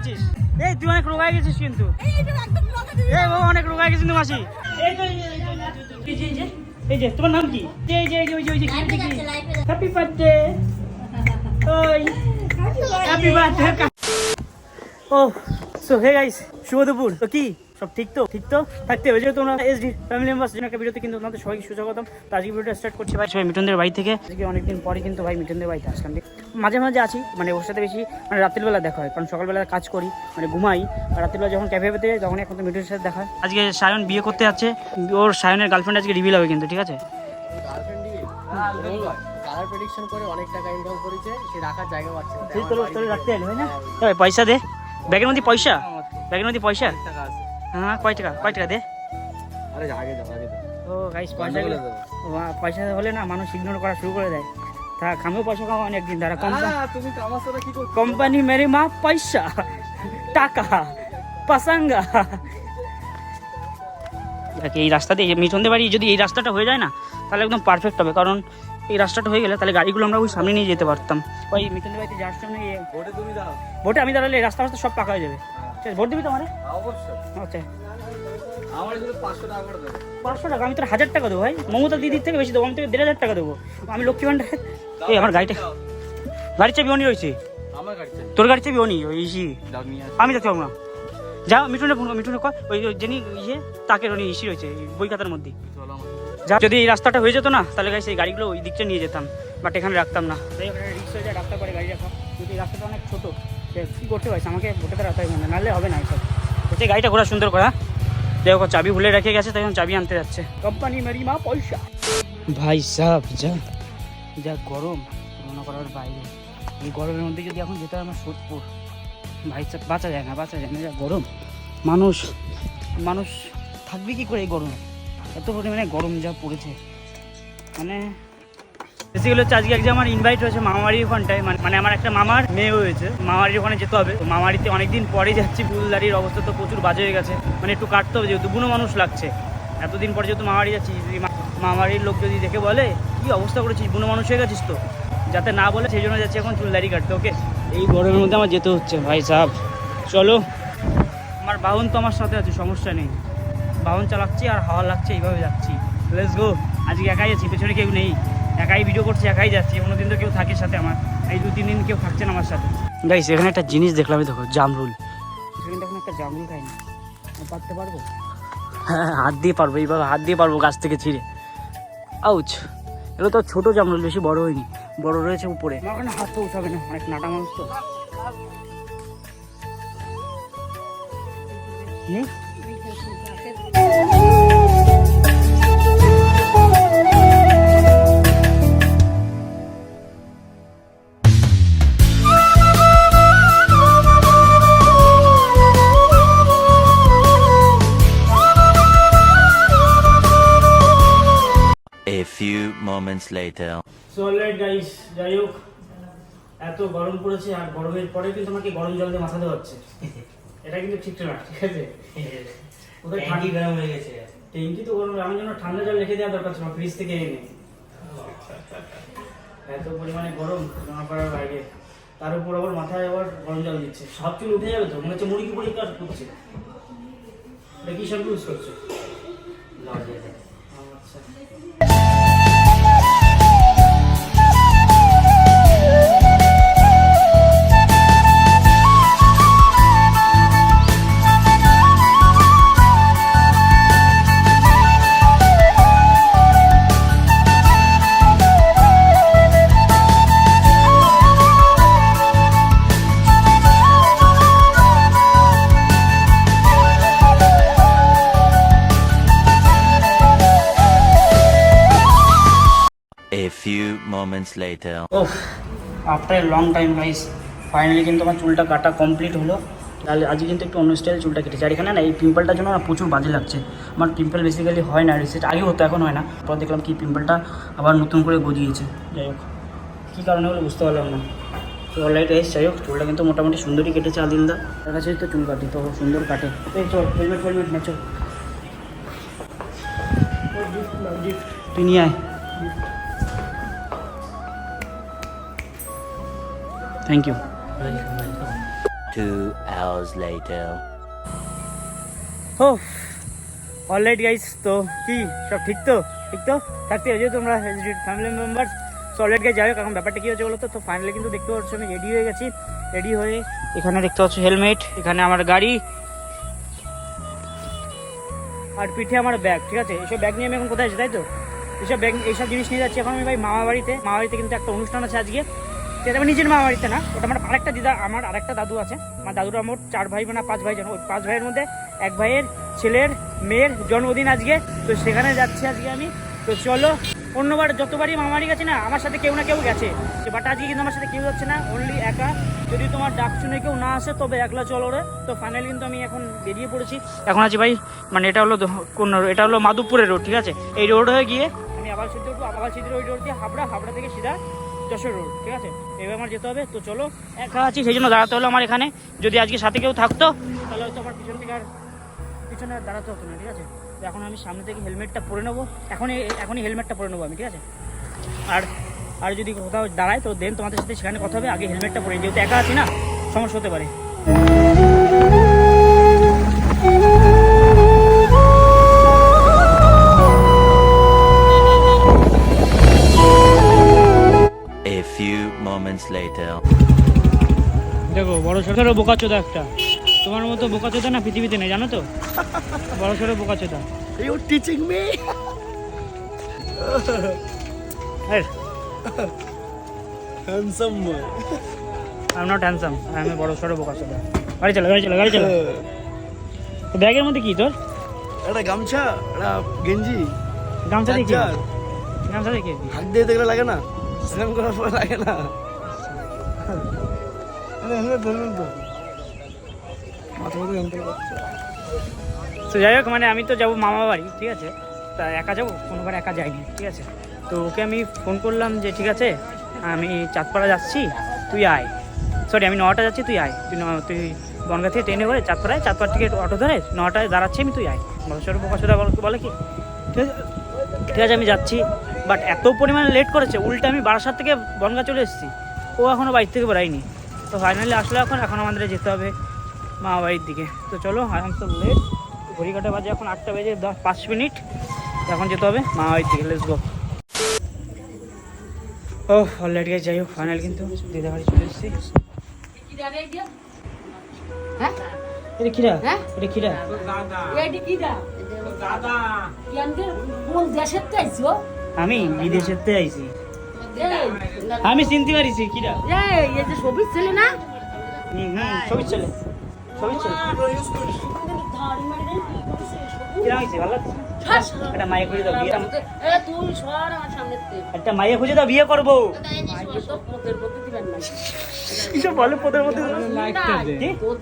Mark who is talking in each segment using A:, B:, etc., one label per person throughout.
A: আছিস এই তুই অনেক রোগায় গেছিস কিন্তু। এই বাবা অনেক রোগায় গেছিস কিন্তু মাসি। এই তো এই যে, এই যে, এই যে, এই যে, এই যে তোমার নাম কি? এই যে এই যে ওই যে ওই যে হ্যাপি বার্থডে ওই। হ্যাপি বার্থডে ও সো হে গাইস শুভ দুপুর। তো কি? সব ঠিক তো? ঠিক তো? থাকতে হবে। যেহেতু তোমরা এসডি ফ্যামিলি মেম্বার্স জন্য একটা ভিডিওতে কিন্তু তোমাদের সবাইকে সুস্বাগতম। তো আজকে ভিডিওটা স্টার্ট করছি ভাই। সবাই মিঠুনদের বাড়ি থেকে। আজকে অনেকদিন পরে কিন্তু ভাই মিঠুনদের বাড়িতে আসলাম। মাঝে মাঝে আছি মানে ওর সাথে বেশি মানে রাত্রিবেলা দেখা হয়। কারণ সকালবেলা কাজ করি মানে ঘুমাই। আর রাত্রিবেলা যখন ক্যাফে পেতে যাই তখন এখন তো মিঠুনের সাথে দেখা হয়। আজকে সায়ন বিয়ে করতে যাচ্ছে। ওর সায়নের গার্লফ্রেন্ড আজকে রিভিল হবে কিন্তু ঠিক আছে? পয়সা দে। ব্যাগের মধ্যে পয়সা? ব্যাগের মধ্যে পয়সা? হ্যাঁ কয় টাকা? কয় টাকা দে?
B: আরে আগে যাও আগে যাও।
A: ও গাইস পয়সা পয়সা হলে না মানুষ ইগনোর করা শুরু করে দেয়। আমিও পয়সা কামাও অনেকদিন তারা
B: তুমি কামাছো কি
A: কোম্পানি মেরে মা পয়সা টাকা পাসাঙ্গা। এই রাস্তা দিয়ে মিঠনদের বাড়ি যদি এই রাস্তাটা হয়ে যায় না তাহলে একদম পারফেক্ট হবে। কারণ এই রাস্তাটা হয়ে গেলে তাহলে গাড়িগুলো আমরা ওই সামনে নিয়ে যেতে পারতাম। ওই মিঠনদের বাড়িতে যাওয়ার এই-
B: ভোটে তুমি
A: আমি দাঁড়ালে এই রাস্তা রাস্তা সব পাকা হয়ে যাবে। আছে, ভোট দিবি তো আমারে আচ্ছা
B: পাঁচশো টাকা
A: আমি তোর হাজার টাকা দেবো ভাই। মমতা দিদির থেকে বেশি দেবো আমি তোকে দেড় হাজার টাকা দেবো। আমি লক্ষ্মী ভান্ডার এই আমার গাড়িটা। গাড়ির চাবি অনি রয়েছে?
B: আমার গাড়ি
A: তোর গাড়ির চাবি অনি ওই ইসি। আমি পাবো না। যা মিঠুনে ফোন মিঠুনে ওই যিনি ইয়ে তাকে ইসি রয়েছে বই খাতার মধ্যে। যা যদি এই রাস্তাটা হয়ে যেত না তাহলে গাড়ি সেই গাড়িগুলো ওই দিকটা নিয়ে যেতাম। বাট এখানে রাখতাম না। হয়ে যায় রাস্তা করে গাড়ি রাখা। এই রাস্তাটা অনেক ছোটো। কী করতে পারছে আমাকে ভোটে তো রাখতে হবে না নাহলে হবে না এইসব হচ্ছে গাড়িটা ঘোরা সুন্দর করা দেখো চাবি ভুলে রেখে গেছে তাই এখন চাবি আনতে যাচ্ছে। কোম্পানি মেরি মা পয়সা। ভাই সাহ যা যা গরম মনে করার বাইরে। এই গরমের মধ্যে যদি এখন যেতে হয় আমার সোদপুর ভাই সাহেব বাঁচা যায় না বাঁচা যায় না যা গরম। মানুষ মানুষ থাকবে কি করে এই গরমে? এত পরিমাণে গরম যা পড়েছে। মানে বেসিক্যালি হচ্ছে আজকে একজন আমার ইনভাইট হয়েছে মামাবাড়ির ওখানটায়। মানে মানে আমার একটা মামার মেয়ে হয়েছে। মামাবাড়ির ওখানে যেতে হবে। তো মামাবাড়িতে অনেকদিন পরে যাচ্ছি, ফুলদারির অবস্থা তো প্রচুর বাজে হয়ে গেছে। মানে একটু কাটতে হবে, যেহেতু বুনো মানুষ লাগছে। এতদিন পরে যেহেতু মামাবাড়ি যাচ্ছি, যদি মা- মামাবাড়ির লোক যদি দেখে বলে, কি অবস্থা করেছিস, বুনো মানুষ হয়ে গেছিস তো? যাতে না বলে, সেই জন্য যাচ্ছি এখন চুলদারি কাটতে ওকে এই গরমের মধ্যে আমার যেতে হচ্ছে, ভাই সাহেব চলো। আমার বাহন তো আমার সাথে আছে, সমস্যা নেই। বাহন চালাচ্ছি আর হাওয়া লাগছে, এইভাবে যাচ্ছি। লেটস গো আজকে একাই আছি, পেছনে কেউ নেই। একাই ভিডিও করছি একাই যাচ্ছি। কোনোদিন তো কেউ থাকে সাথে আমার। এই দু তিন দিন কেউ থাকছে না আমার সাথে। গাইস এখানে একটা জিনিস দেখলাম দেখো জামরুল। সেখানে দেখুন একটা জামরুল খাইনি পারতে পারব? হ্যাঁ হাত দিয়ে পারব এইভাবে হাত দিয়ে পারব গাছ থেকে ছিঁড়ে। আউচ এগুলো তো ছোট জামরুল বেশি বড় হয়নি। বড় রয়েছে উপরে। আমার হাত উঠাবে না অনেক নাটা মানুষ তো। হুম?
C: Moments later.
A: So alright guys যাই হোক এত গরম পড়েছে আর গরমের পরে কিন্তু আমাকে গরম জল দিয়ে মাথা দেওয়া হচ্ছে। এটা কিন্তু ঠিক না ঠিক আছে? কোথায় ঠান্ডি গরম হয়ে গেছে। ট্যাঙ্কি তো গরম আমার জন্য ঠান্ডা জল রেখে দেওয়া দরকার ছিল ফ্রিজ থেকে এনে। এত পরিমাণে গরম জামা পড়ার বাইরে। তার উপর আবার মাথায় আবার গরম জল দিচ্ছে। সব চুল উঠে যাবে তো মনে হচ্ছে মুড়ি কি পরিষ্কার করছে। এটা কি শ্যাম্পু ইউজ করছ? আচ্ছা
C: moments later.
A: Of after a long time guys finally কিন্তু আমার চুলটা কাটা কমপ্লিট হলো। তাহলে আজকে কিন্তু একটু অন্য স্টাইল চুলটা কেটেছে। আর এখানে না, এই পিম্পলটার জন্য না প্রচুর বাজে লাগছে। আমার পিম্পল বেসিক্যালি হয় না রিসেট আগে হতো, এখন হয় না। পর দেখলাম কি পিম্পলটা আবার নতুন করে গজিয়েছে। যাই হোক, কী কারণে হলো বুঝতে পারলাম না। তো অলরাইট এসে যাই হোক, চুলটা কিন্তু মোটামুটি সুন্দরই কেটেছে আদিলদা। তার কাছে তো চুল কাটি, তো সুন্দর কাটে। এই চল হেলমেট ফেলমেট না চল তুই নিয়ে আয়। Thank you
C: Two hours later.
A: ও অলরাইট গাইস তো কি সব ঠিক তো? ঠিক তো? থাকতে হয়েছে তোমরা family members so alright guys যাই হোক এখন ব্যাপারটা কি হচ্ছে বলো তো তো ফাইনালি কিন্তু দেখতে পাচ্ছ আমি রেডি হয়ে গেছি। রেডি হয়ে এখানে দেখতে পাচ্ছ হেলমেট এখানে আমার গাড়ি। আর পিঠে আমার ব্যাগ ঠিক আছে? এইসব ব্যাগ নিয়ে আমি এখন কোথায় আছি তাই তো? এইসব ব্যাগ এইসব জিনিস নিয়ে যাচ্ছি এখন আমি ভাই মামা বাড়িতে মামা বাড়িতে কিন্তু একটা অনুষ্ঠান আছে আজকে। সেটা আমার নিজের মামা বাড়িতে না, ওটা আমার আরেকটা দিদা, আমার আরেকটা দাদু আছে। আমার দাদুরা মোট চার ভাই না পাঁচ ভাই জন। ওই পাঁচ ভাইয়ের মধ্যে এক ভাইয়ের ছেলের মেয়ের জন্মদিন আজকে। তো সেখানে যাচ্ছি আজকে আমি। তো চলো, অন্যবার যতবারই মামারি গেছে না, আমার সাথে কেউ না কেউ গেছে। বাট আজকে কিন্তু আমার সাথে কেউ যাচ্ছে না অনলি একা। যদি তোমার ডাক শুনে কেউ না আসে, তবে একলা চলো রে। তো ফাইনালি কিন্তু আমি এখন বেরিয়ে পড়েছি। এখন আছি ভাই মানে এটা হলো কোন এটা হলো মাধবপুরের রোড ঠিক আছে? এই রোড হয়ে গিয়ে আমি আবার সিদ্ধ আবার সিদ্ধ ওই রোড দিয়ে হাবড়া হাবড়া থেকে সিধা যশোর রোড ঠিক আছে? এবার আমার যেতে হবে, তো চলো, একা আছি, সেই জন্য দাঁড়াতে হলো আমার এখানে। যদি আজকে সাথে কেউ থাকতো, তাহলে হয়তো আমার পিছন থেকে আর পিছনে আর দাঁড়াতে হতো না, ঠিক আছে? এখন আমি সামনে থেকে হেলমেটটা পরে নেব। এখনই এখনই হেলমেটটা পরে নেব আমি, ঠিক আছে? আর আর যদি কোথাও দাঁড়ায়, তো দেন তোমাদের সাথে সেখানে কথা হবে, আগে হেলমেটটা পরে। যেহেতু একা আছি না, সমস্যা হতে পারে।
C: Few moments later.
A: দেখো বড় সড়ো বোকাচোদা একটা। তোমার মতো বোকাচোদা না পৃথিবীতে নেই জানো তো? বড় সড়ো বোকাচোদা
B: ইউ টিচিং মি
A: এই।
B: Handsome boy
A: I am not handsome আমি বড় সড়ো বোকাচোদা গাড়ি চালা গাড়ি চালা গাড়ি চালা। তো ব্যাগের মধ্যে কি তোর?
B: একটা গামছা একটা গেঞ্জি।
A: গামছা দেখি। গামছা দেখি।
B: হাত দিয়ে দেখলে লাগে না? স্নান করার লাগে না। তো
A: যাই হোক মানে আমি তো যাব মামা বাড়ি, ঠিক আছে? তা একা যাব? কোনোবার একা যাইনি, ঠিক আছে? তো ওকে আমি ফোন করলাম যে, ঠিক আছে, আমি চাঁদপাড়া যাচ্ছি, তুই আয়। সরি আমি নটা যাচ্ছি, তুই আয়। তুই তুই বনগা থেকে ট্রেনে করে চাঁদপাড়ায়, চাঁদপাড়া থেকে অটো ধরে নটায় দাঁড়াচ্ছি আমি, তুই আয়। বছর বোকাশোদা বলে কি? ঠিক আছে, আমি যাচ্ছি। বাট এত পরিমাণে লেট করেছে উল্টে আমি বারাসাত থেকে বনগা চলে এসেছি। ও এখনও বাড়ি থেকে বেরাইনি তো ফাইনালি আসলে এখন এখন আমাদের যেতে হবে মা বাড়ির দিকে। তো চলো আই এম সো লেট ঘড়ি কাটা বাজে এখন আটটা বেজে দশ পাঁচ মিনিট। এখন যেতে হবে মা বাড়ির দিকে লেটস গো ও অলরেডি যাই হোক ফাইনাল কিন্তু দিদা বাড়ি চলে এসেছি।
D: হ্যাঁ?
A: এটা কিরা?
D: হ্যাঁ?
A: এটা কিরা?
D: দা কোন দেশের তো
A: আমি বিদেশের থেকে আইছি। আমি চিনতে পারিছি কিরা?
D: এই এই যে ছেলে না?
A: হুম কিরা হয়েছে ভালো একটা মায়ে খুঁজে দাও বিয়ে
D: এ তুই সর আমার সামনে
A: একটা মায়ে খুঁজে দাও বিয়ে করব।
D: তো পোতের প্রতি দিবেন না
A: কিসব বলে পদের মধ্যে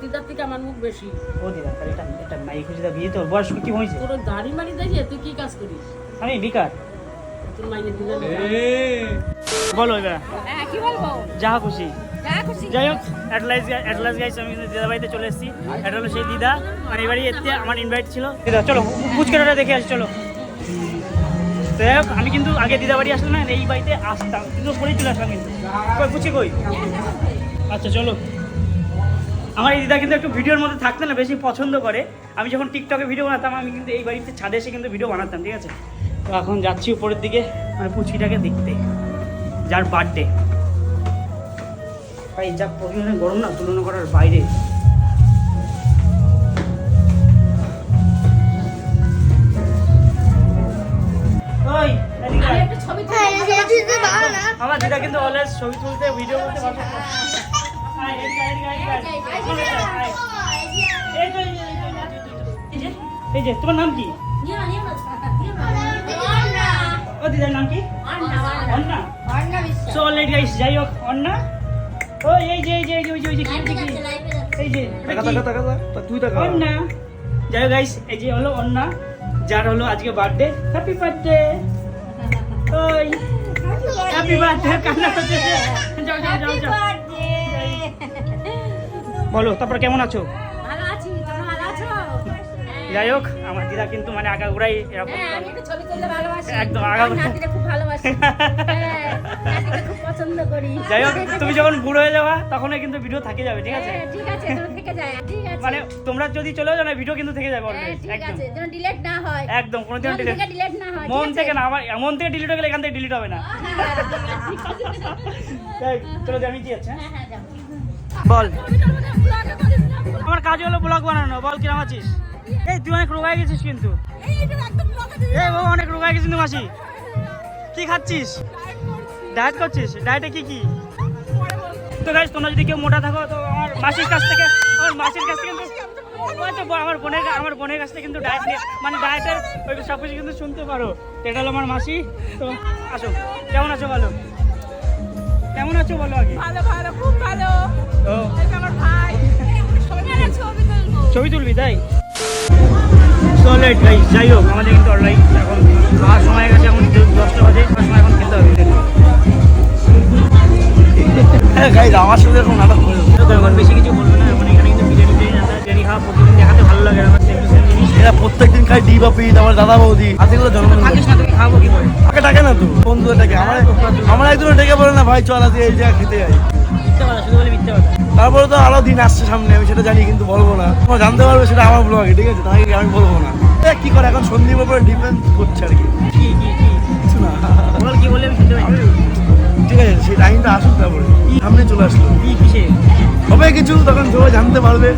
D: দিদার থেকে আমার মুখ বেশি।
A: ও দিদা এটা এটা মায়ে খুঁজে দাও বিয়ে তোর বয়স কি হয়েছে?
D: তোর দাড়ি মারি দেখে তুই কি কাজ করিস?
A: আমি বিকার বলো এবার।
D: হ্যাঁ কি বলব?
A: যা খুশি। যাই হোক অ্যাটলাস অ্যাটলাস গাইস আমি কিন্তু দিদা বাড়িতে চলে এসেছি। এটা হলো সেই দিদা। মানে এবারই এতে আমার ইনভাইট ছিল। দিদা চলো পুচকেটা দেখে আসি চলো। তো যাই হোক, আমি কিন্তু আগে দিদা বাড়ি আসলাম না এই বাড়িতে আসতাম। কিন্তু পরেই চলে আসলাম কিন্তু। কই পুচি কই? আচ্ছা চলো। আমার এই দিদা কিন্তু একটু ভিডিওর মধ্যে থাকতে না বেশি পছন্দ করে। আমি যখন টিকটকে ভিডিও বানাতাম আমি কিন্তু এই বাড়িতে ছাদে এসে কিন্তু ভিডিও বানাতাম ঠিক আছে? তো এখন যাচ্ছি উপরের দিকে মানে পুচকিটাকে দেখতে যার বার্থডে ভাই যা পরিমাণে গরম না তুলনা করার বাইরে আমার দিদা কিন্তু অলওয়েজ ছবি তুলতে ভিডিও করতে পছন্দ। এই যে, তোমার নাম কি
D: নিয়ে নিয়ে না
A: দিদার নাম কি? অন্না। সো অলরেডি গাইস যাই হোক অন্না। ও এই যে এই যে এই যে ওই এই যে এটা
B: টাকা
A: কি?
B: টাকা টাকা তুই টাকা
A: অন্না। যাই হোক গাইস এই যে হলো অন্না যার হলো আজকে বার্থডে হ্যাপি বার্থডে ওই। হ্যাপি বার্থডে কান্না করতেছে যাও যাও যাও যাও। বলো তারপর কেমন আছো? যাই হোক আমার দিদা কিন্তু মানে আগাগোড়াই এরকম।
D: হ্যাঁ
A: একদম,
D: ভালোবাসি। হ্যাঁ
A: যাই হোক তুমি যখন বুড়ো হয়ে যাবা তখনই কিন্তু ভিডিও থেকে যাবে ঠিক আছে?
D: হ্যাঁ, ঠিক আছে
A: মানে তোমরা যদি চলে যাও না ভিডিও কিন্তু থেকে যাবে একদম। কোনোদিন
D: মন থেকে ডিলেট না
A: মন থেকে না আমার মন থেকে ডিলিট হয়ে গেলে এখান থেকে ডিলিট হবে না। চলো আমি কি আছে বল। আমার কাজ হলো ব্লগ বানানো বল কিরম আছিস? এই তুই অনেক রোগায় গেছিস কিন্তু। এই বাবা অনেক রোগায় গেছিস কিন্তু মাসি। কি খাচ্ছিস? ডায়েট করছিস? ডায়েটে কি কি? তো গাইস তোমরা যদি কেউ মোটা থাকো তো আমার মাসির কাছ থেকে আমার মাসির কাছ থেকে কিন্তু আমার বোনের আমার বোনের কাছ থেকে কিন্তু ডায়েট মানে ডায়েটের ওই সব কিছু কিন্তু শুনতে পারো। এটা হলো আমার মাসি। তো আসো। কেমন আছো বলো? কেমন আছো বলো আগে?
E: ভালো ভালো খুব ভালো।
A: তো
E: আমার ভাই। ছবি তুলবি
A: তাই? চলে যাই যাই হোক আমাদের কিন্তু অলরাইট এখন খাওয়ার সময় গেছে এখন দশটা বাজে খাওয়ার সময় এখন খেতে হবে।
B: গাইজ আমার সাথে এরকম নাটক করে
A: বেশি কিছু বলব না এখন এখানে কিন্তু বিরিয়ানি বিরিয়ানি খাওয়া প্রতিদিন দেখাতে ভালো লাগে আমার সেম সেম জিনিস।
B: এরা প্রত্যেকদিন খায় ডি বাপি আমার দাদা বৌদি হাতে গুলো জন্মদিন
A: থাকিস না তুমি খাব কি করে?
B: ডাকে না তো বন্ধুদের ডাকে। আমার আমার একজন ডেকে বলে না ভাই চল আজকে এই জায়গা খেতে যাই। তারপরে তো আরও দিন আসছে সামনে আমি সেটা জানি কিন্তু বলব না। তোমার জানতে পারবে সেটা আমার ব্লগে ঠিক আছে? তাই আমি বলব না। কি করে? এখন সন্দীপ উপরে ডিপেন্ড করছে আর কি।
A: কি কি কি?
B: কিছু না।
A: বল কি বলে আমি
B: ঠিক আছে সেই টাইমটা আসুক তারপরে। সামনে চলে আসলো।
A: কি কিসে?
B: হবে কিছু তখন সবাই জানতে পারবে।